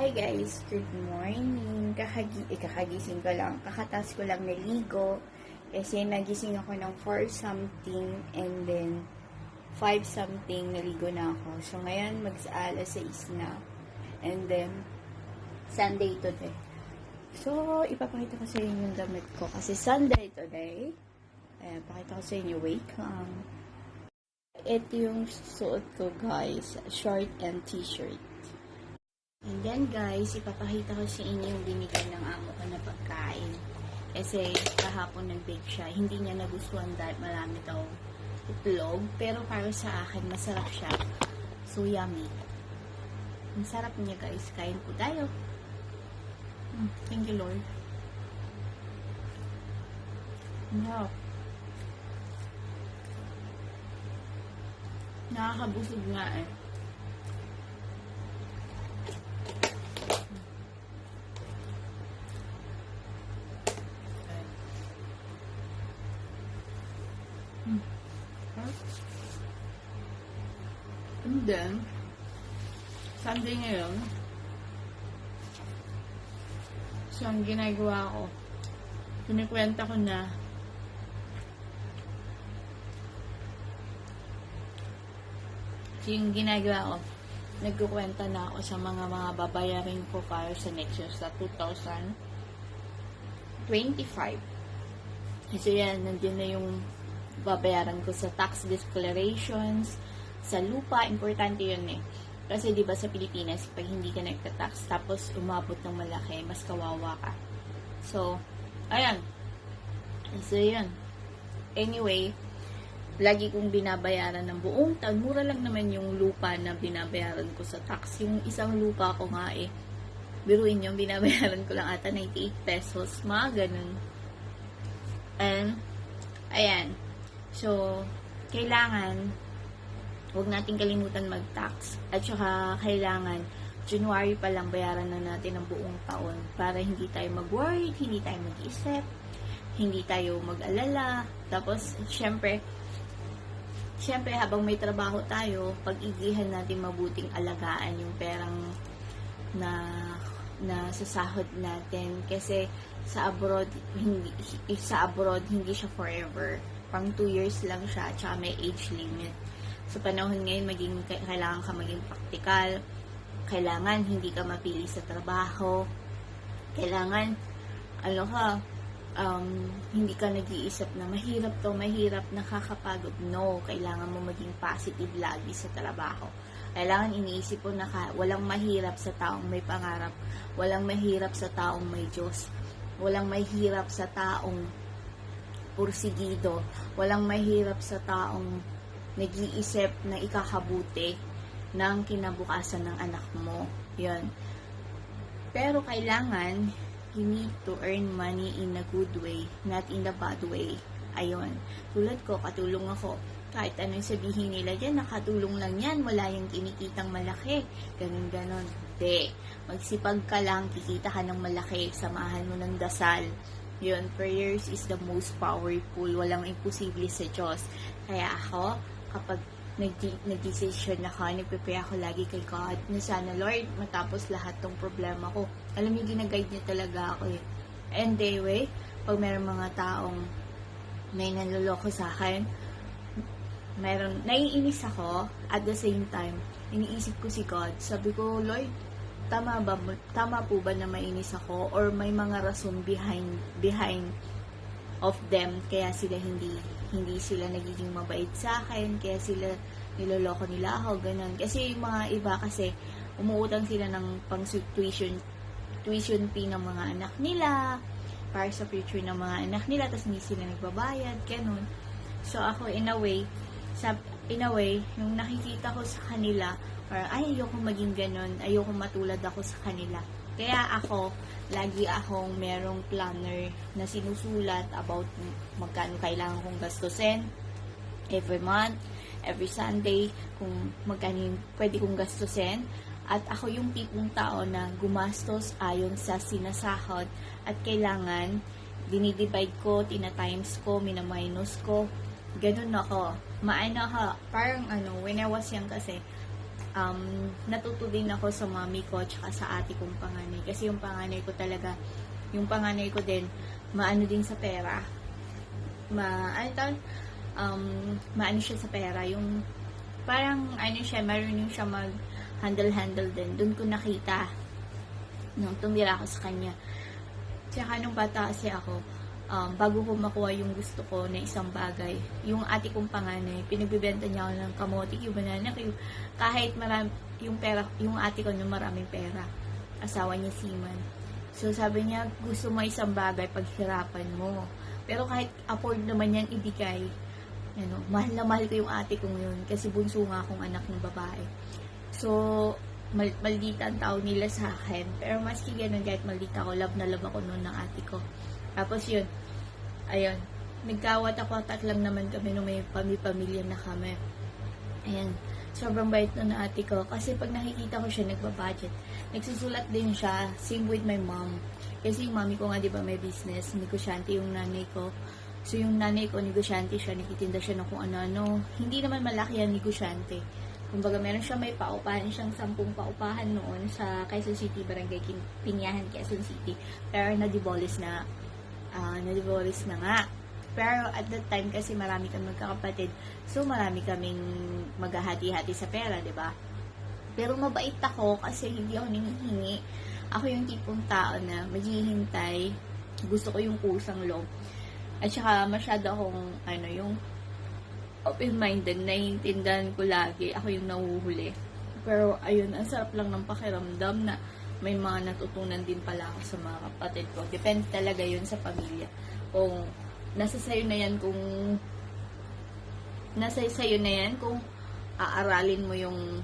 Hi guys, good morning. Kakagi eh, kakagising ko lang. Kakatas ko lang naligo. Kasi nagising ako ng 4 something and then 5 something naligo na ako. So ngayon mag-alas 6 na. And then Sunday today. So ipapakita ko sa inyo yung damit ko kasi Sunday today. Ayan, pakita ko sa inyo. Wait lang. Ito yung suot ko guys. Short and t-shirt. And then guys, ipapakita ko sa inyo yung binigay ng amo ko na pagkain. Kasi kahapon nag-bake siya. Hindi niya nagustuhan dahil marami daw itlog. Pero para sa akin, masarap siya. So yummy. Ang sarap niya guys. Kain po tayo. Mm, thank you Lord. No. Nakakabusog nga eh. And then, Sunday ngayon, so ang ginagawa ko, kinikwenta ko na so yung ginagawa ko, nagkukwenta na ako sa mga mga babayarin ko para sa next year sa 2025. Kasi yan, nandiyan na yung babayaran ko sa tax declarations, sa lupa, importante yun eh. Kasi di ba sa Pilipinas, pag hindi ka nagta-tax, tapos umabot ng malaki, mas kawawa ka. So, ayan. So, yun. Anyway, lagi kong binabayaran ng buong taon. Mura lang naman yung lupa na binabayaran ko sa tax. Yung isang lupa ko nga eh, biruin yung binabayaran ko lang ata 98 pesos. Mga ganun. And, ayan. So, kailangan, huwag natin kalimutan mag-tax. At saka, kailangan, January pa lang bayaran na natin ang buong taon para hindi tayo mag-worry, hindi tayo mag-isip, hindi tayo mag-alala. Tapos, syempre, syempre, habang may trabaho tayo, pag-igihan natin mabuting alagaan yung perang na na sasahod natin kasi sa abroad hindi sa abroad hindi siya forever pang 2 years lang siya at may age limit sa panahon ngayon maging kailangan ka maging practical kailangan hindi ka mapili sa trabaho kailangan ano ka um, hindi ka nag-iisip na mahirap to, mahirap, nakakapagod. No, kailangan mo maging positive lagi sa trabaho. Kailangan iniisip mo na ka, walang mahirap sa taong may pangarap. Walang mahirap sa taong may Diyos. Walang mahirap sa taong pursigido. Walang mahirap sa taong nag-iisip na ikakabuti ng kinabukasan ng anak mo. Yun. Pero kailangan, you need to earn money in a good way, not in a bad way. Ayun. Tulad ko, katulong ako. Kahit anong sabihin nila dyan, nakatulong lang yan, wala yung kinikitang malaki. Ganun, ganon. Hindi. Magsipag ka lang, kikita ka ng malaki, samahan mo ng dasal. Yun, prayers is the most powerful. Walang imposible sa Diyos. Kaya ako, kapag nag- nag-decision ako, nagpe-pray ako lagi kay God na sana, Lord, matapos lahat tong problema ko. Alam niyo, ginaguide niya talaga ako eh. And anyway, pag meron mga taong may nanloloko sa akin, meron, naiinis ako, at the same time, iniisip ko si God. Sabi ko, Lord, tama ba, tama po ba na mainis ako? Or may mga rason behind, behind of them, kaya sila hindi, hindi sila nagiging mabait sa akin, kaya sila niloloko nila ako, ganun. Kasi yung mga iba kasi, umuutang sila ng pang tuition, tuition fee ng mga anak nila, para sa future ng mga anak nila, tapos hindi sila nagbabayad, ganun. So, ako, in a way, sa, in a way, yung nakikita ko sa kanila, or ay, ayoko maging ganun, ayoko matulad ako sa kanila. Kaya ako, lagi akong merong planner na sinusulat about magkano kailangan kong gastusin every month, every Sunday, kung magkano pwede kong gastusin. At ako yung tipong tao na gumastos ayon sa sinasahod at kailangan dinidivide ko, tina-times ko, minaminus ko. Ganun ako. Maano ako. Parang ano, when I was young kasi, um, natuto din ako sa mami ko tsaka sa ate kong panganay. Kasi yung panganay ko talaga, yung panganay ko din, maano din sa pera. Ma, ano tawag? um, maano siya sa pera. Yung, parang, ano siya, marunong siya mag handle-handle din. Doon ko nakita nung tumira ako sa kanya. Tsaka nung bata kasi ako, um, bago ko makuha yung gusto ko na isang bagay, yung ate kong panganay, pinagbibenta niya ako ng kamote, yung banana, yung, kahit marami, yung pera, yung ate ko na maraming pera. Asawa niya Siman. So sabi niya, gusto mo isang bagay, paghirapan mo. Pero kahit afford naman yan ibigay, ano, mahal na mahal ko yung ate kong yun kasi bunso nga akong anak ng babae. So, mal maldita ang tawag nila sa akin. Pero maski ganun, kahit maldita ako, love na love ako noon ng ate ko. Tapos yun, ayun, nagkawat-akwat lang naman kami nung may pamilya na kami. Ayan, sobrang bait nun na ate ko. Kasi pag nakikita ko siya, nagbabudget. Nagsusulat din siya, same with my mom. Kasi yung mami ko nga, di ba, may business. Negosyante yung nanay ko. So, yung nanay ko, negosyante siya, nakitinda siya ng kung ano-ano. Hindi naman malaki yan, negosyante. Kumbaga, meron siya may paupahan siyang sampung paupahan noon sa Quezon City, Barangay Pinyahan, Quezon City. Pero na-demolish na, ah na-demolish na nga. Pero at that time, kasi marami kami magkakapatid, so marami kaming maghahati-hati sa pera, di ba? Pero mabait ako kasi hindi ako nanghihingi. Ako yung tipong tao na maghihintay, gusto ko yung kusang loob. At saka masyado akong, ano, yung open-minded, naiintindihan ko lagi, ako yung nahuhuli. Pero, ayun, ang sarap lang ng pakiramdam na may mga natutunan din pala ako sa mga kapatid ko. Depende talaga yun sa pamilya. Kung nasa sayo na yan kung nasa sayo na yan kung aaralin mo yung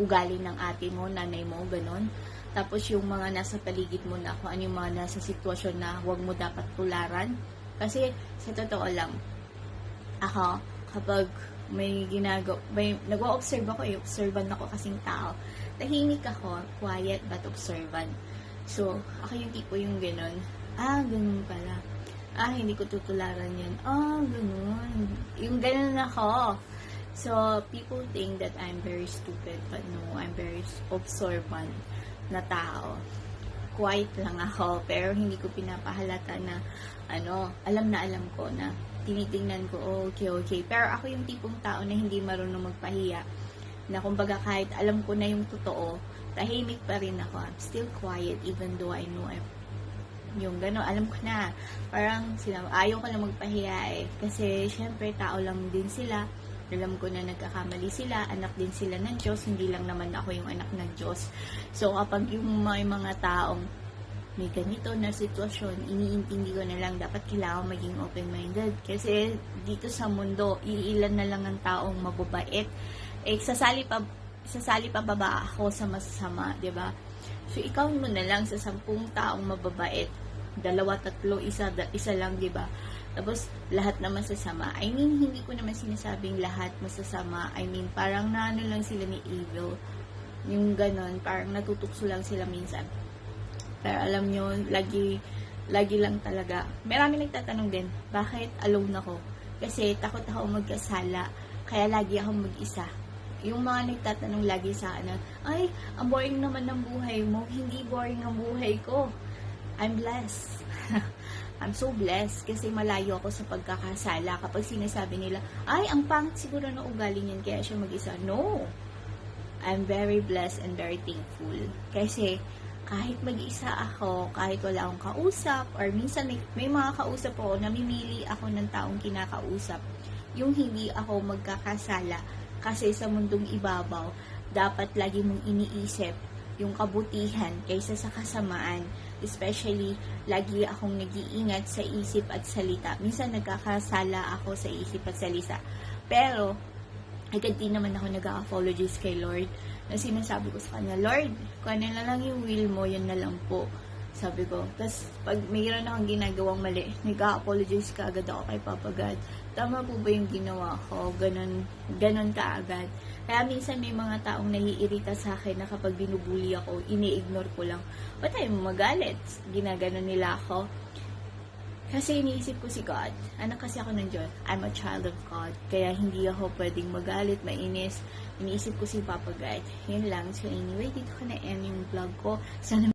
ugali ng ate mo, nanay mo, ganon. Tapos yung mga nasa paligid mo na kung ano yung mga nasa sitwasyon na huwag mo dapat tularan. Kasi sa totoo lang, ako, kapag may ginagawa, may, nag-observe ako eh, observant ako kasing tao. Tahimik ako, quiet but observant. So, ako yung tipo yung ganon. Ah, ganun pala. Ah, hindi ko tutularan yan. Ah, ganun. Yung ganun ako. So, people think that I'm very stupid, but no, I'm very observant na tao. Quiet lang ako, pero hindi ko pinapahalata na, ano, alam na alam ko na tinitingnan ko, oh, okay, okay. Pero ako yung tipong tao na hindi marunong magpahiya. Na kumbaga kahit alam ko na yung totoo, tahimik pa rin ako. I'm still quiet even though I know I'm yung gano'n, alam ko na. Parang sila, ayaw ko na magpahiya eh. Kasi syempre tao lang din sila. Alam ko na nagkakamali sila, anak din sila ng Diyos, hindi lang naman ako yung anak ng Diyos. So kapag yung may mga taong may ganito na sitwasyon, iniintindi ko na lang dapat kailangan maging open-minded. Kasi dito sa mundo, iilan na lang ang taong mababait. Eh, sasali pa, sasali pa ba ba ako sa masasama, ba? So, ikaw mo na lang sa sampung taong mababait. Dalawa, tatlo, isa, da- isa lang, ba? Tapos, lahat naman sasama. I mean, hindi ko naman sinasabing lahat masasama. I mean, parang naano lang sila ni evil. Yung ganon, parang natutukso lang sila minsan. Pero alam nyo, lagi, lagi lang talaga. Marami nagtatanong din, bakit alone ako? Kasi takot ako magkasala, kaya lagi ako mag-isa. Yung mga nagtatanong lagi sa akin, na, ay, ang boring naman ng buhay mo. Hindi boring ang buhay ko. I'm blessed. I'm so blessed kasi malayo ako sa pagkakasala. Kapag sinasabi nila, ay, ang pangit siguro ng ugali niyan kaya siya mag-isa. No. I'm very blessed and very thankful. Kasi, kahit mag-isa ako, kahit wala akong kausap, or minsan may, may mga kausap ako, namimili ako ng taong kinakausap, yung hindi ako magkakasala, kasi sa mundong ibabaw, dapat lagi mong iniisip yung kabutihan kaysa sa kasamaan. Especially, lagi akong nag-iingat sa isip at salita. Minsan nagkakasala ako sa isip at salita. Pero, agad din naman ako nag-apologize kay Lord na sinasabi ko sa kanya, Lord, kung ano na lang yung will mo, yan na lang po. Sabi ko. Tapos, pag mayroon akong ginagawang mali, nag-apologize ka agad ako kay Papa God. Tama po ba yung ginawa ko? Ganon, ganon ka agad. Kaya minsan may mga taong naiirita sa akin na kapag binubuli ako, ini-ignore ko lang. Ba't tayo magalit? Ginaganon nila ako. Kasi iniisip ko si God. Anak kasi ako ng Diyos. I'm a child of God. Kaya hindi ako pwedeng magalit, mainis. Iniisip ko si Papa God. Yun lang. So anyway, dito ko na end yung vlog ko. Sana